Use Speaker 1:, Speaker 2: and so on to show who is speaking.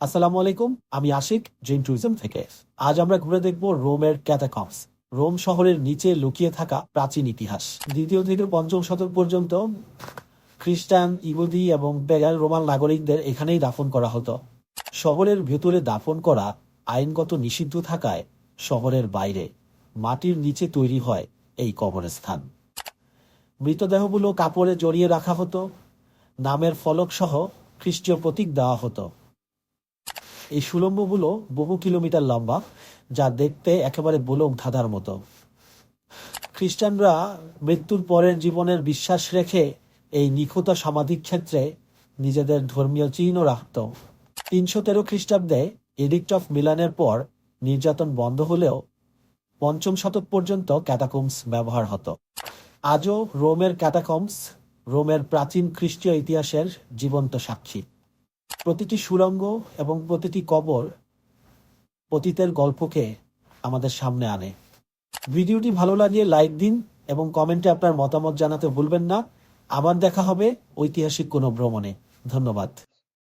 Speaker 1: আসসালামু আলাইকুম, আমি আশিক জেন ট্যুরিজম থেকে। আজ আমরা ঘুরে দেখব রোমের ক্যাটাকমস রোম শহরের নিচে লুকিয়ে থাকা প্রাচীন ইতিহাস। দ্বিতীয় থেকে পঞ্চম শতক পর্যন্ত খ্রিস্টান, ইহুদি এবং বেগান রোমান নাগরিকদের এখানেই দাফন করা হতো। শহরের ভেতরে দাফন করা আইনগত নিষিদ্ধ থাকায় শহরের বাইরে মাটির নিচে তৈরি হয় এই কবরস্থান। মৃতদেহগুলো কাপড়ে জড়িয়ে রাখা হতো। নামের ফলক সহ খ্রিস্টীয় প্রতীক দেওয়া হতো। এই সুলম্বগুলো বহু কিলোমিটার লম্বা, যা দেখতে একেবারে বোলক ধাঁধার মতো। খ্রিস্টানরা মৃত্যুর পরের জীবনের বিশ্বাস রেখে এই নিখুঁত সমাধি ক্ষেত্রে নিজেদের ধর্মীয় চিহ্ন রাখত। তিনশো তেরো খ্রিস্টাব্দে এডিক্ট অফ মিলানের পর নির্যাতন বন্ধ হলেও পঞ্চম শতক পর্যন্ত ক্যাটাকমস ব্যবহার হতো। আজও রোমের ক্যাটাকমস, রোমের প্রাচীন খ্রিস্টীয় ইতিহাসের জীবন্ত সাক্ষী। প্রতিটি সুরঙ্গ এবং প্রতিটি কবর অতীতের গল্পকে আমাদের সামনে আনে। ভিডিওটি ভালো লাগিয়ে লাইক দিন এবং কমেন্টে আপনার মতামত জানাতে ভুলবেন না। আবার দেখা হবে ঐতিহাসিক কোনো ভ্রমণে। ধন্যবাদ।